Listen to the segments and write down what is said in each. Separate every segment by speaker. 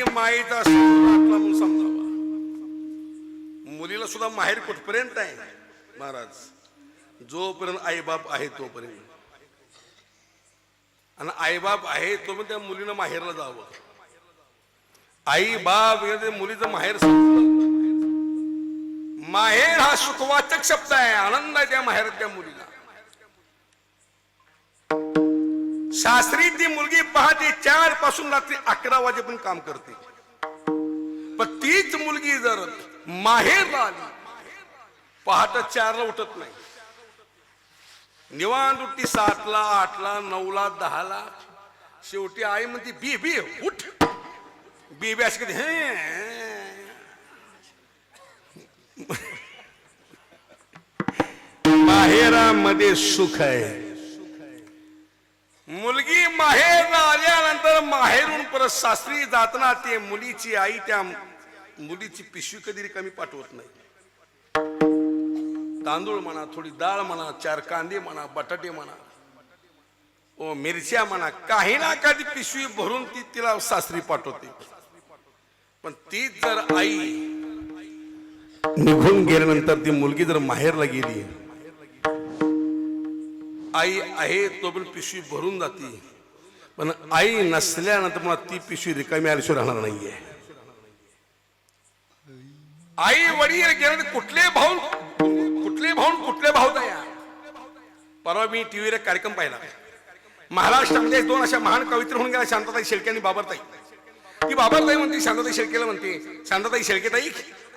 Speaker 1: ती माईचा म्हणून समजावा. मुलीला सुद्धा माहेर कुठपर्यंत आहे? महाराज जोपर्यंत आईबाप आहे तोपर्यंत. आणि आईबाप आहे तोपर्यंत त्या मुलीनं माहेरला जावं. आई बाप ते मुलीचं माहेर माहेर हा सुखवाचक शब्द आहे. आनंद आहे त्या माहेर त्या मुलीला. शास्त्री ती मुलगी पहाटे चारपासून रात्री अकरा वाजेपर्यंत काम करते. पण तीच मुलगी जर माहेर आली पहाट चारला उठत नाही. निवांत उठती सातला आठला नऊला दहाला. शेवटी आई म्हणते बी बी उठ. बी बी अशी कधी हे. माहेरामध्ये सुख आहे मुलगी माहेर आल्यानंतर माहेरून परत सासरी जाताना ते मुलीची आई त्या मुलीची पिशवी कधी कमी पाठवत नाही. तांदूळ म्हणा थोडी डाळ म्हणा चार कांदे म्हणा बटाटे म्हणा ओ मिरच्या म्हणा काही ना काही पिशवी भरून ती तिला सासरी पाठवते. पण तीच जर आई निघून गेल्यानंतर ती मुलगी जर माहेरला गेली आई आहे तोपर्यंत पिशवी भरून जाते. पण आई नसल्यानंतर मला ती पिशवी रिकामी आल्याशिवाय राहणार नाहीये. आई वडील गेल्याने कुठले भाऊ कुठले भाऊ कुठले भाऊ दया परवा मी टीव्हीवर एक कार्यक्रम पाहिला. महाराष्ट्रामध्ये दोन अशा महान कवित्र होऊन गेल्या शांताताई शेळके आणि बाबरताई. ती बाबरताई म्हणते शांताताई शेळकेला म्हणते शांताताई शेळकेताई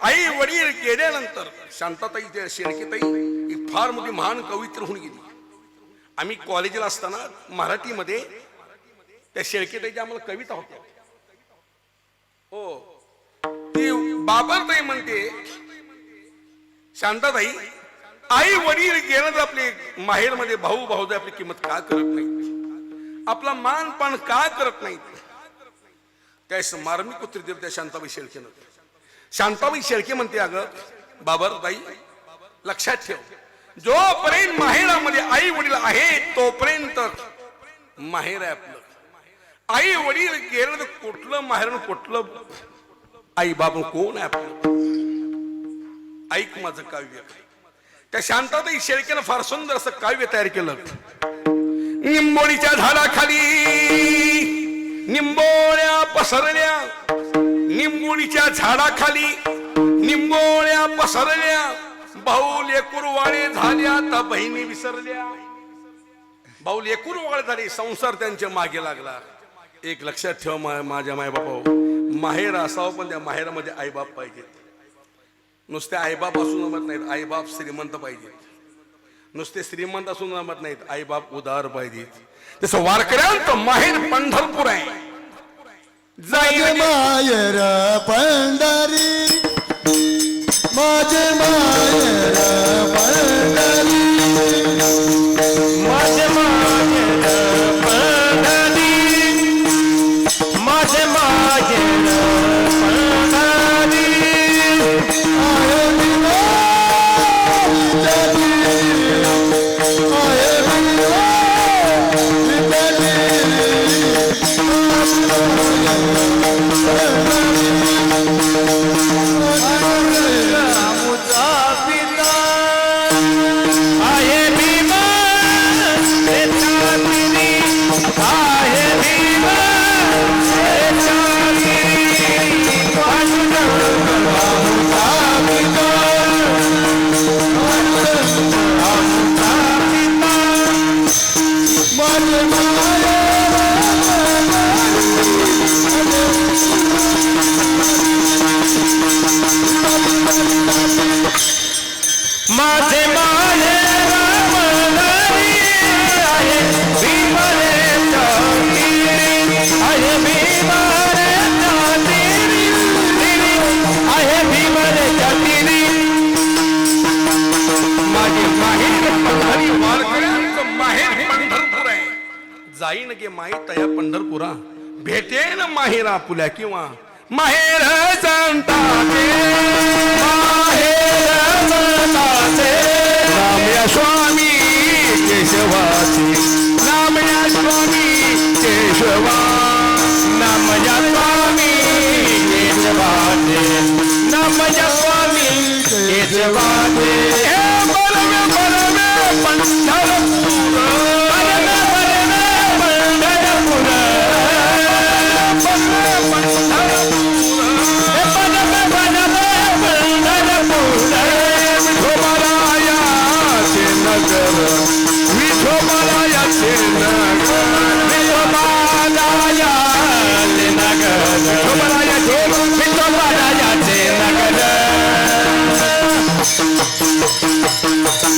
Speaker 1: आई वडील गेल्यानंतर शांताताई शेळकेताई ही फार मोठी महान कवित्र होऊन गेली. आम्ही कॉलेजला असताना मराठीमध्ये त्या शेळकेताईच्या आम्हाला कविता होत्या. हो. ती बाबरताई म्हणते शांताताई आई वडील गेलं तर माहेर माहेरमध्ये भाऊ भाऊ आपली किंमत का करत नाही आपला मान पान का करत नाही काय मार्मिक उत्तर दिलं त्या शांताबाई शेळकेनं शांताबाई शेळके म्हणते अगं बाबरताई लक्षात ठेव. जोपर्यंत माहेरामध्ये आई वडील आहे तोपर्यंत माहेर आहे आई वडील गेलं तर कुठलं माहेरून कुठलं आई बाबा कोण आहे आपलं? ऐक माझं काव्य. त्या शांताताई शेळकेनं फार सुंदर असं काव्य तयार केलं. निंबोळीच्या झाडाखाली निंबोळ्या पसरल्या. निंबोळीच्या झाडाखाली निंबोळ्या पसरल्या. भाऊ लेकुरवाळे झाल्या तर बहिणी विसरल्या. भाऊ लेकुरवाळे झाले संसार त्यांच्या मागे लागला. एक लक्षात ठेव मा- माझ्या मायबापा माहेर असावं पण त्या माहेरामध्ये आईबाप पाहिजेत नुसते आईबाप असून जमत नाहीत आईबाप श्रीमंत पाहिजेत नुसते श्रीमंत असून जमत नाहीत आईबाप उदार पाहिजेत तसं वारकऱ्यांचं माहेर पंढरपूर आहे. जाईल
Speaker 2: मायर पंढरी.
Speaker 1: पंढरपूर आहे. जाईन गे माई तया पंढरपुरा भेटेन माहेरा पुल्या किंवा माहेर जाणता नामाचे नाम स्वामी केशवाचे नाम या स्वामी केशवा।
Speaker 3: नाम या स्वामी केशवाचे नाम स्वामी केशवाचे बलवे।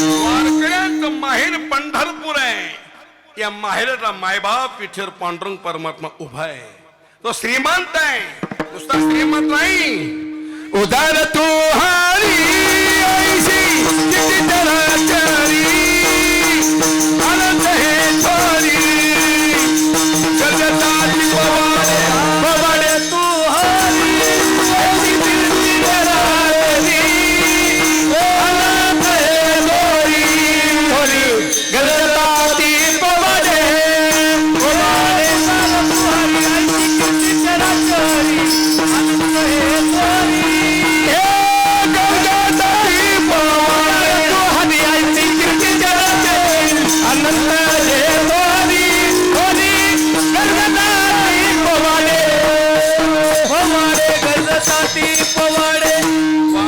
Speaker 1: वारकऱ्यांचं माहेर पंढरपूर आहे. या माहेरला मायबाप विठ्ठल पांडुरंग परमात्मा उभा आहे. तो श्रीमंत आहे. नुसता श्रीमंत नाही.
Speaker 3: उदार तू हा